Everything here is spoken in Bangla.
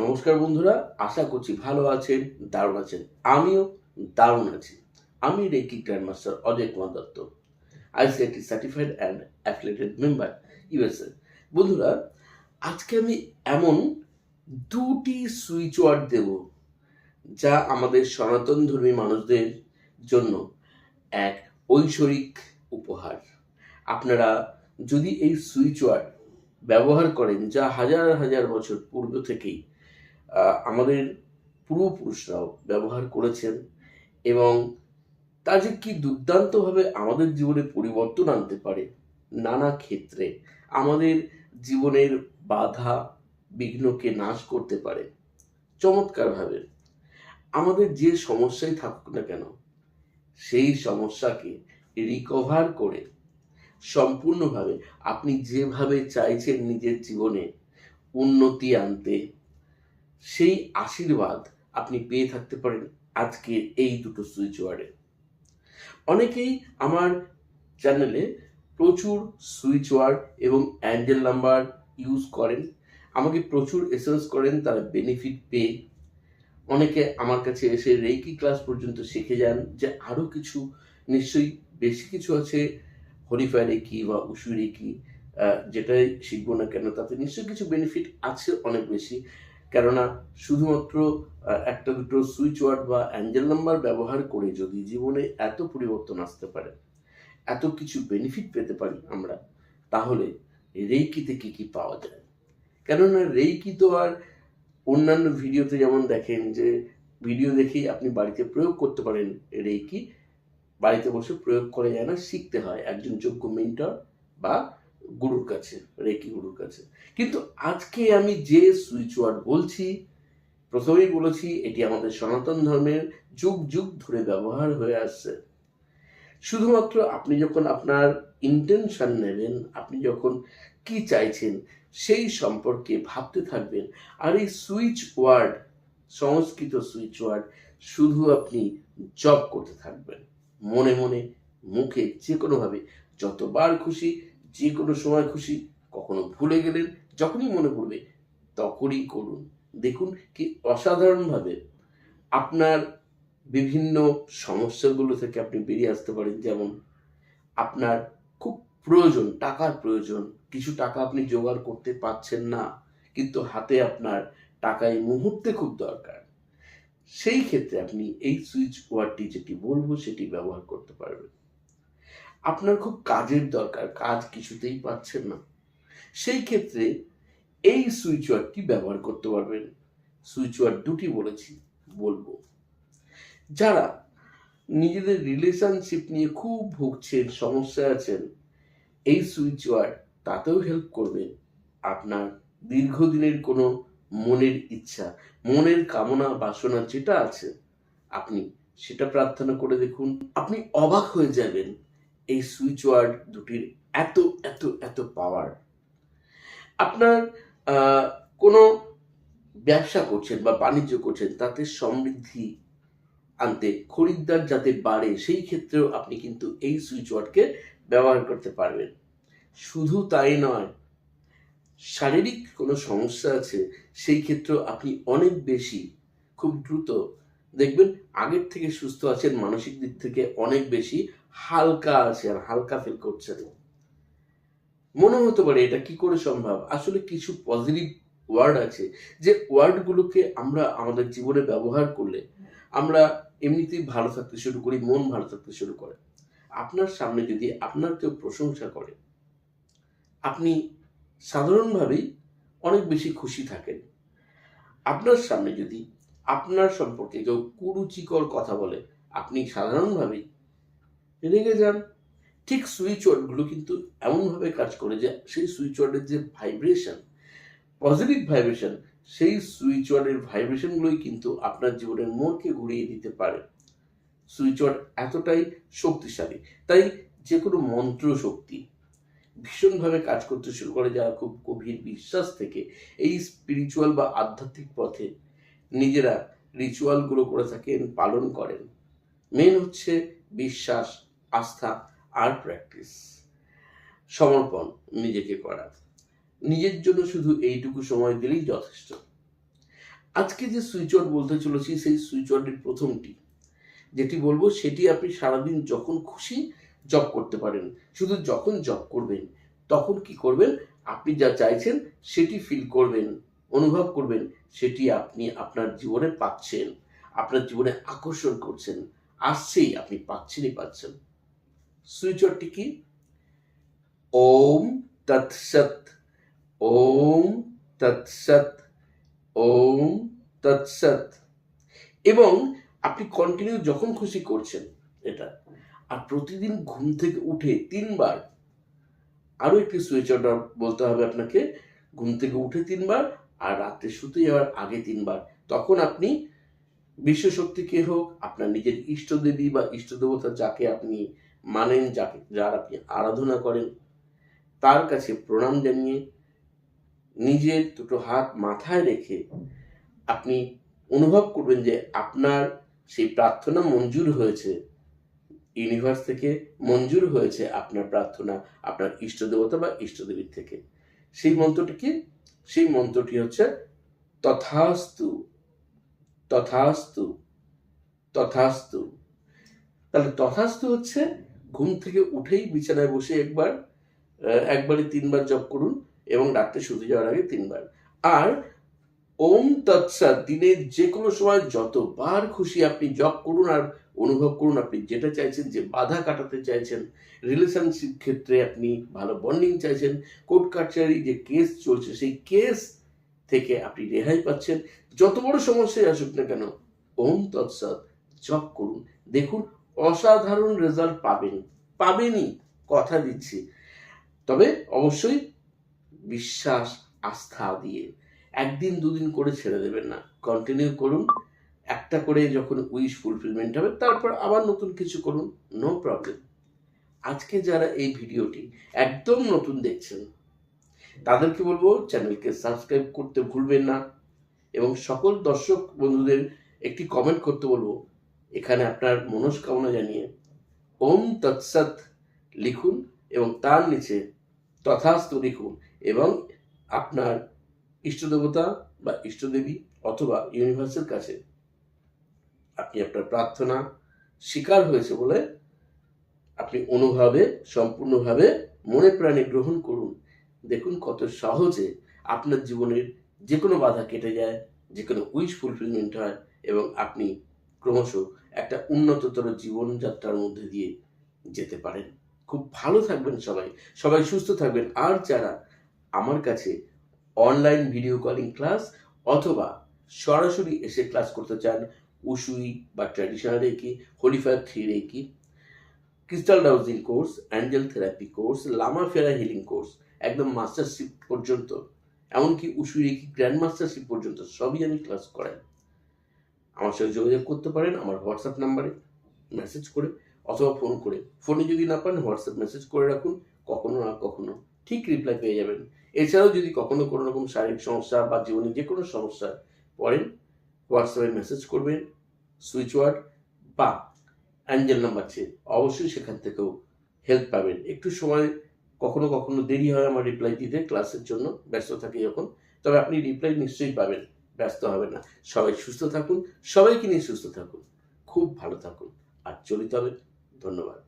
নমস্কার বন্ধুরা, আশা করছি ভালো আছেন, দারুণ আছেন। আমিও দারুণ আছি। আমি reiki grandmaster Ajay Kumar Dutta, ICIT certified and affiliated member USA বন্ধুরা, আজকে আমি এমন দুটি সুইচ ওয়ার্ড দেব, যা আমাদের সনাতন ধর্মী মানুষদের জন্য এক ঐশ্বরিক উপহার। আপনারা যদি এই সুইচ ওয়ার্ড ব্যবহার করেন, যা হাজার হাজার বছর পূর্ব থেকেই আমাদের পূর্বপুরুষরাও ব্যবহার করেছেন এবং তা যে কি দুর্দান্তভাবে আমাদের জীবনে পরিবর্তন আনতে পারে নানা ক্ষেত্রে আমাদের জীবনের বাধা বিঘ্নকে নাশ করতে পারে। চমৎকারভাবে আমাদের যে সমস্যায় থাকুক না কেন, সেই সমস্যাকে রিকভার করে সম্পূর্ণভাবে আপনি যেভাবে চাইছেন নিজের জীবনে উন্নতি আনতে সেই আশীর্বাদ আপনি পেয়ে থাকতে পারেন আজকের এই দুটো সুইচ ওয়ার্ডে। অনেকেই আমার চ্যানেলে প্রচুর সুইচ ওয়ার্ড এবং অ্যাঞ্জেল নাম্বার ইউজ করেন। আমাকে প্রচুর এসেন্স করেন, তারা বেনিফিট পেয়ে। অনেকে আমার কাছে এসে রেকি ক্লাস পর্যন্ত শিখে যান, যে আরও কিছু, নিশ্চয়ই বেশি কিছু আছে হরিফাই রেকি বা উসু রেকি যেটাই শিখব না কেন, তাতে নিশ্চয়ই কিছু বেনিফিট আছে অনেক বেশি। কেননা শুধুমাত্র একটা দুটো সুইচ ওয়ার্ড বা অ্যাঞ্জেল নাম্বার ব্যবহার করে যদি জীবনে এত পরিবর্তন আসতে পারে, এত কিছু বেনিফিট পেতে পারি আমরা, তাহলে রেইকিতে কি কি পাওয়া যায়? কেননা রেইকি তো আর অন্যান্য ভিডিওতে যেমন দেখেন যে ভিডিও দেখেই আপনি বাড়িতে প্রয়োগ করতে পারেন রেইকি, বাড়িতে বসে প্রয়োগ করা যায় না, শিখতে হয়। একজন যোগ্য মেন্টর বা গুরুর কাছে, রেকি গুরুর কাছে। কিন্তু আজকে আমি যে সুইচ ওয়ার্ড বলছি, প্রথমেই বলেছি এটি আমাদের সনাতন ধর্মের যুগ যুগ ধরে ব্যবহার হয়ে আসছে। শুধুমাত্র আপনি যখন আপনার ইন্টেনশন নেবেন, আপনি যখন কি চাইছেন সেই সম্পর্কে ভাবতে থাকবেন। আর এই switch word Sanskrit switch word শুধু আপনি জব করতে থাকবেন। মনে মনে, মুখে যে কোনোভাবে যতবার খুশি যে কোনো সময় খুশি কখনো ভুলে গেলেন, যখনই মনে পড়বে তখনই করুন। দেখুন কি অসাধারণভাবে আপনার বিভিন্ন সমস্যাগুলো থেকে আপনি বেরিয়ে আসতে পারেন। যেমন আপনার খুব প্রয়োজন, টাকার প্রয়োজন, কিছু টাকা আপনি জোগাড় করতে পারছেন না, কিন্তু হাতে আপনার টাকা এই মুহূর্তে খুব দরকার। সেই ক্ষেত্রে আপনি এই সুইচ ওয়ার্ডটি যেটি বলব সেটি ব্যবহার করতে পারবেন। আপনার খুব কাজের দরকার, কাজ কিছুতেই পাচ্ছেন না। সেই ক্ষেত্রে এই সুইচ ওয়ার্ডটি ব্যবহার করতে পারবেন। সুইচ ওয়ার্ড দুটি বলেছি, বলব। যারা নিজেদের রিলেশনশিপ নিয়ে খুব ভুগছেন সমস্যা আছেন, এই সুইচ ওয়ার্ড তাতেও হেল্প করবে আপনার দীর্ঘদিনের কোনো মনের ইচ্ছা, মনের কামনা, বাসনা যেটা আছে, আপনি সেটা প্রার্থনা করে দেখুন। আপনি অবাক হয়ে যাবেন এই সুইচ ওয়ার্ড দুটির এত এত এত পাওয়ার আপনার কোনো ব্যবসা করছেন বা বাণিজ্য করছেন, তাতে সমৃদ্ধি আনতে, খরিদ্দার যাতে বাড়ে, সেই ক্ষেত্রেও আপনি কিন্তু এই সুইচ ওয়ার্ডকে ব্যবহার করতে পারবেন। শুধু তাই নয়, শারীরিক কোনো সমস্যা আছে, সেই ক্ষেত্রেও আপনি অনেক বেশি খুব দ্রুত, দেখবেন আগের থেকে সুস্থ আছেন, মানসিক দিক থেকে অনেক বেশি হালকা আছেন হালকা ফিল করছেন মনে হতে পারে এটা কি করে সম্ভব? আসলে কিছু পজিটিভ ওয়ার্ড আছে যে ওয়ার্ডগুলোকে আমরা আমাদের জীবনে ব্যবহার করলে আমরা এমনিতেই ভালো থাকতে শুরু করি, মন ভালো থাকতে শুরু করে। আপনার সামনে যদি আপনার কেউ প্রশংসা করে, আপনি সাধারণভাবেই অনেক বেশি খুশি থাকেন। আপনার সামনে যদি আপনার সম্পর্কে কেউ কুরুচিকর কথা বলে, আপনি সাধারণভাবেই রেগে যান। ঠিক সুইচ ওয়ার্ডগুলো কিন্তু এমনভাবে কাজ করে যে সেই সুইচ ওয়ার্ডের যে ভাইব্রেশন, পজিটিভ ভাইব্রেশন, সেই সুইচ ওয়ার্ডের ভাইব্রেশনগুলোই কিন্তু আপনার জীবনের মোড়কে ঘুরিয়ে দিতে পারে। সুইচ ওয়ার্ড এতটাই শক্তিশালী। তাই যে কোনো মন্ত্র শক্তি ভীষণভাবে কাজ করতে শুরু করে যারা খুব গভীর বিশ্বাস থেকে এই স্পিরিচুয়াল বা আধ্যাত্মিক পথে নিজেরা রিচুয়ালগুলো করে থাকেন, পালন করেন। মেন হচ্ছে বিশ্বাস। আস্থা আর প্র্যাকটিস সমর্পণ নিজেকে করা নিজের জন্য শুধু এইটুকু সময় দিলেই যথেষ্ট। আজকে যে সুইচ ওয়ার্ড বলতে চলেছি, সেই সুইচ ওয়ার্ডের প্রথমটি, যেটি বলব সেটি আপনি সারাদিন যখন খুশি জব করতে পারেন। শুধু যখন জব করবেন, তখন কি করবেন? আপনি যা চাইছেন সেটি ফিল করবেন, অনুভব করবেন, সেটি আপনি আপনার জীবনে পাচ্ছেন। আপনার জীবনে আকর্ষণ করছেন, আসছেই আপনি পাচ্ছেনই পাচ্ছেন। সুইচ ওয়ার্ডটি কি ওম তৎসৎ ওম তৎসৎ ওম তৎসৎ এবং আপনি কন্টিনিউ যখন খুশি করছেন এটা। আর প্রতিদিন ঘুম থেকে উঠে তিনবার আরও একটি সুইচ অর্ডার বলতে হবে আপনাকে। ঘুম থেকে উঠে তিনবার আর রাত্রে শুতে যাওয়ার আগে তিনবার। তখন আপনি বিশ্বশক্তিকে হোক আপনার নিজের ইষ্টদেবী বা ইষ্টদেবতা যাকে আপনি মানেন যাকে, যার আপনি আরাধনা করেন, তার কাছে প্রণাম জানিয়ে নিজের দুটো হাত মাথায় রেখে আপনি অনুভব করবেন যে আপনার সেই প্রার্থনা মঞ্জুর হয়েছে। ইউনিভার্স থেকে মঞ্জুর হয়েছে আপনার প্রার্থনা আপনার ইষ্টদেবতা বা ইষ্টদেবীর থেকে। সেই মন্ত্রটি কি? সেই মন্ত্রটি হচ্ছে তথাস্তু তথাস্তু তথাস্তু। তাহলে তথাস্তু হচ্ছে ঘুম থেকে উঠেই বিছানায় বসে একবার একবারে তিনবার জপ করুন এবং রাত্রে শুতে যাওয়ার আগে তিনবার। আর ওম তৎসাৎ দিনের যে কোনো সময় যতবার খুশি আপনি জপ করুন আর অনুভব করুন, আপনি যেটা চাইছেন, যে বাধা কাটাতে চাইছেন রিলেশনশিপ ক্ষেত্রে আপনি ভালো বন্ডিং চাইছেন কোর্ট কাছারি যে কেস চলছে, সেই কেস থেকে আপনি রেহাই পাচ্ছেন। যত বড় সমস্যায় আসুক না কেন, ওম তৎসৎ জপ করুন। দেখুন অসাধারণ রেজাল্ট পাবেন, পাবেনই, কথা দিচ্ছি। তবে অবশ্যই বিশ্বাস, আস্থা দিয়ে। একদিন দুদিন করে ছেড়ে দেবেন না। কন্টিনিউ করুন। একটা করে যখন উইশ ফুলফিলমেন্ট হবে, তারপর আবার নতুন কিছু করুন নো প্রবলেম আজকে যারা এই ভিডিওটি একদম নতুন দেখছেন, তাদেরকে বলব চ্যানেলকে সাবস্ক্রাইব করতে ভুলবেন না। এবং সকল দর্শক বন্ধুদের একটি কমেন্ট করতে বলব এখানে আপনার মনস্কামনা জানিয়ে ওম তৎসৎ লিখুন এবং তার নিচে তথাস্তু লিখুন এবং আপনার ইষ্টদেবতা বা ইষ্টদেবী অথবা ইউনিভার্সের কাছে আপনি আপনার প্রার্থনা স্বীকার হয়েছে বলে আপনি অনুভাবে, সম্পূর্ণভাবে মনে প্রাণে গ্রহণ করুন। দেখুন কত সহজে আপনার জীবনের যে কোনো বাধা কেটে যায় যে কোনো উইশ ফুলফিলমেন্ট হয় এবং আপনি ক্রমশ একটা উন্নততর জীবনযাত্রার মধ্যে দিয়ে যেতে পারেন। খুব ভালো থাকবেন সবাই। সবাই সুস্থ থাকবেন। আর যারা আমার কাছে অনলাইন ভিডিও কলিং ক্লাস অথবা সরাসরি এসে ক্লাস করতে চান, উসুই বা traditional reiki holifire three reiki crystal dowsing course angel therapy course Lama Fera healing course একদম মাস্টারশিপ পর্যন্ত, এমনকি উসুই রেকি গ্র্যান্ড মাস্টারশিপ পর্যন্ত সবই আমি ক্লাস করাই। আমার সাথে যোগাযোগ করতে পারেন আমার হোয়াটসঅ্যাপ নাম্বারে মেসেজ করে অথবা ফোন করে। ফোনে যদি না পান, হোয়াটসঅ্যাপ মেসেজ করে রাখুন, কখনো না কখনো ঠিক রিপ্লাই পেয়ে যাবেন। এছাড়াও যদি কখনো কোনো রকম শারীরিক সমস্যা বা জীবনে যে কোনো সমস্যা পড়েন, হোয়াটসঅ্যাপে মেসেজ করবেন সুইচ ওয়ার্ড বা অ্যাঞ্জেল নাম্বার চেয়ে। অবশ্যই সেখান থেকেও হেল্প পাবেন। একটু সময়, কখনো কখনো দেরি হয় আমার রিপ্লাই দিতে ক্লাসের জন্য ব্যস্ত থাকি যখন, তবে আপনি রিপ্লাই নিশ্চয়ই পাবেন। ব্যস্ত হবে না। সবাই সুস্থ থাকুন, সবাইকে নিয়ে সুস্থ থাকুন, খুব ভালো থাকুন। আর চলিত হবে। ধন্যবাদ।